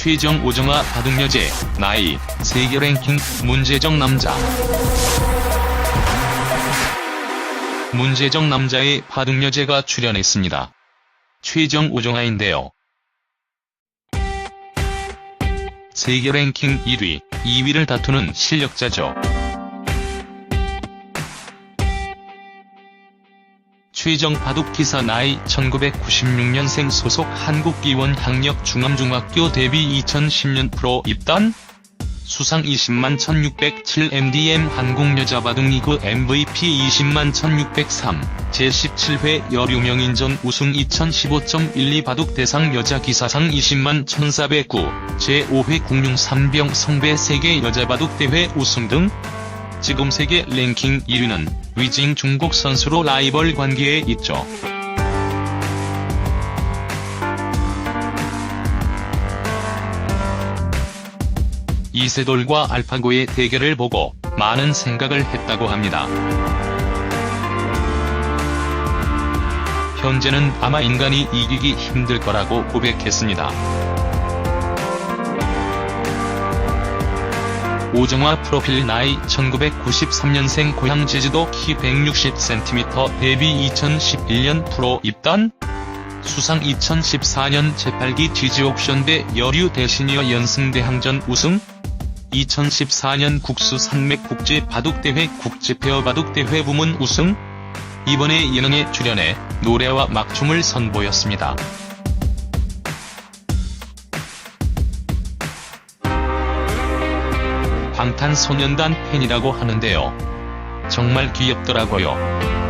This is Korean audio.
최정 오정아 바둑여제 나이 세계 랭킹 문제적 남자 문제적 남자의 바둑여제가 출연했습니다. 최정 오정아인데요. 세계 랭킹 1위, 2위를 다투는 실력자죠. 최정 바둑 기사 나이 1996년생 소속 한국기원 학력 중암중학교 데뷔 2010년 프로 입단. 수상 20만 1607 MDM 한국여자바둑리그 MVP 20만 1603 제17회 여류명인전 우승 2015.12 바둑 대상 여자기사상 20만 1409 제5회 국룡3병 성배 세계 여자바둑대회 우승 등 지금 세계 랭킹 1위는 위징 중국 선수로 라이벌 관계에 있죠. 이세돌과 알파고의 대결을 보고 많은 생각을 했다고 합니다. 현재는 아마 인간이 이기기 힘들 거라고 고백했습니다. 오정화 프로필 나이 1993년생 고향 제주도 키 160cm 데뷔 2011년 프로 입단. 수상 2014년 제8기 GG옥션대 여류 대시니어 연승대항전 우승. 2014년 국수 산맥 국제 바둑대회 국제 페어 바둑대회 부문 우승. 이번에 예능에 출연해 노래와 막춤을 선보였습니다. 방탄소년단 팬이라고 하는데요. 정말 귀엽더라고요.